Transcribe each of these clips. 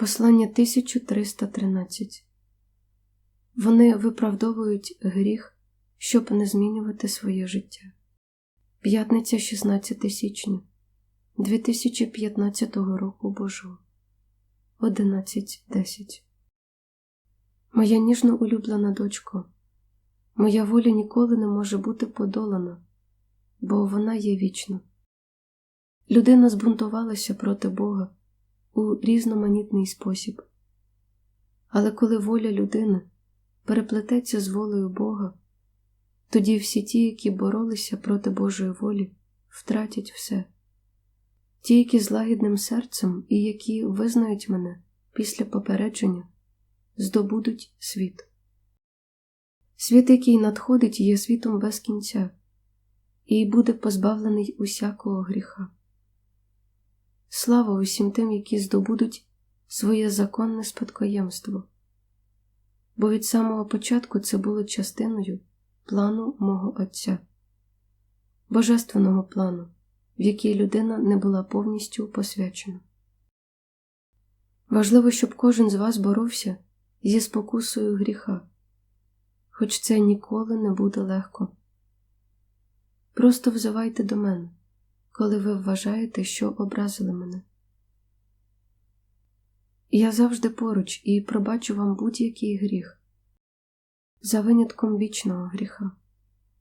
Послання 1313 Вони виправдовують гріх, щоб не змінювати своє життя. П'ятниця 16 січня 2015 року Божого 11.10 Моя ніжно улюблена дочко, моя воля ніколи не може бути подолана, бо вона є вічна. Людина збунтувалася проти Бога у різноманітний спосіб. Але коли воля людини переплететься з волею Бога, тоді всі ті, які боролися проти Божої волі, втратять все. Ті, які з лагідним серцем і які визнають мене після попередження, здобудуть світ. Світ, який надходить, є світом без кінця, і буде позбавлений усякого гріха. Слава усім тим, які здобудуть своє законне спадкоємство, бо від самого початку це було частиною плану мого Отця, божественного плану, в який людина не була повністю посвячена. Важливо, щоб кожен з вас боровся зі спокусою гріха, хоч це ніколи не буде легко. Просто взивайте до мене коли ви вважаєте, що образили мене. Я завжди поруч і пробачу вам будь-який гріх, за винятком вічного гріха,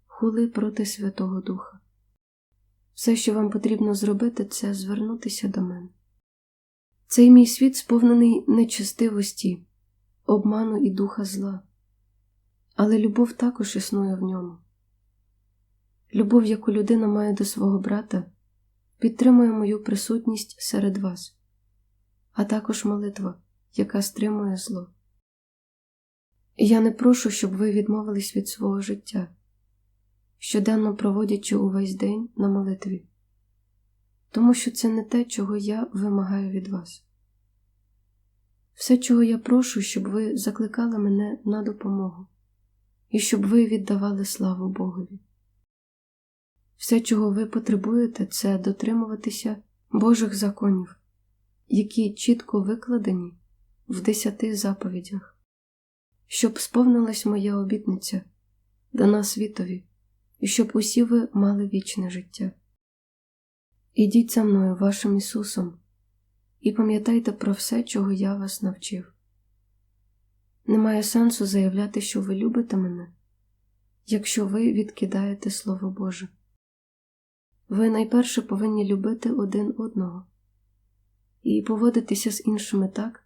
хули проти Святого Духа. Все, що вам потрібно зробити, це звернутися до мене. Цей мій світ сповнений нечестивості, обману і духа зла, але любов також існує в ньому. Любов, яку людина має до свого брата, підтримує мою присутність серед вас, а також молитва, яка стримує зло. Я не прошу, щоб ви відмовились від свого життя, щоденно проводячи увесь день на молитві, тому що це не те, чого я вимагаю від вас. Все, чого я прошу, щоб ви закликали мене на допомогу і щоб ви віддавали славу Богові. Все, чого ви потребуєте, це дотримуватися Божих законів, які чітко викладені в десяти заповідях, щоб сповнилась моя обітниця, дана світові, і щоб усі ви мали вічне життя. Ідіть за мною, вашим Ісусом, і пам'ятайте про все, чого я вас навчив. Немає сенсу заявляти, що ви любите мене, якщо ви відкидаєте Слово Боже. Ви найперше повинні любити один одного і поводитися з іншими так,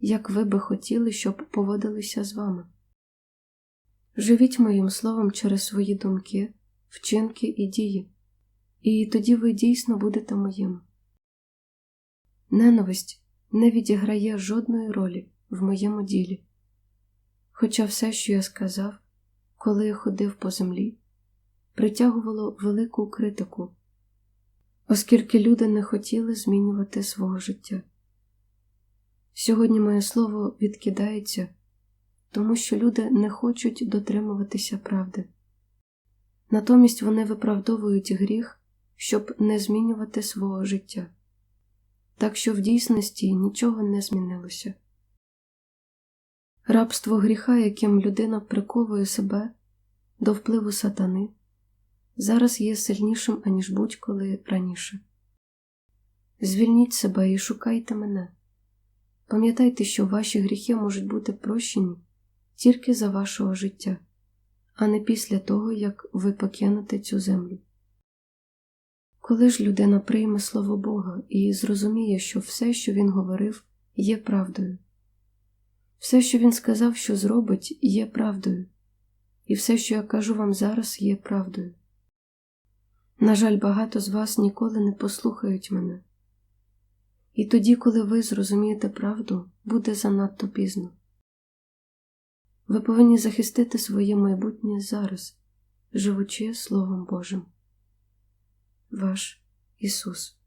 як ви би хотіли, щоб поводилися з вами. Живіть моїм словом через свої думки, вчинки і дії, і тоді ви дійсно будете моїм. Ненависть не відіграє жодної ролі в моєму ділі, хоча все, що я сказав, коли я ходив по землі, притягувало велику критику, оскільки люди не хотіли змінювати свого життя. Сьогодні моє слово відкидається, тому що люди не хочуть дотримуватися правди. Натомість вони виправдовують гріх, щоб не змінювати свого життя. Так що в дійсності нічого не змінилося. Рабство гріха, яким людина приковує себе до впливу сатани, зараз є сильнішим, аніж будь-коли раніше. Звільніть себе і шукайте мене. Пам'ятайте, що ваші гріхи можуть бути прощені тільки за вашого життя, а не після того, як ви покинете цю землю. Коли ж людина прийме Слово Бога і зрозуміє, що все, що він говорив, є правдою, все, що він сказав, що зробить, є правдою, і все, що я кажу вам зараз, є правдою. На жаль, багато з вас ніколи не послухають мене. І тоді, коли ви зрозумієте правду, буде занадто пізно. Ви повинні захистити своє майбутнє зараз, живучи Словом Божим. Ваш Ісус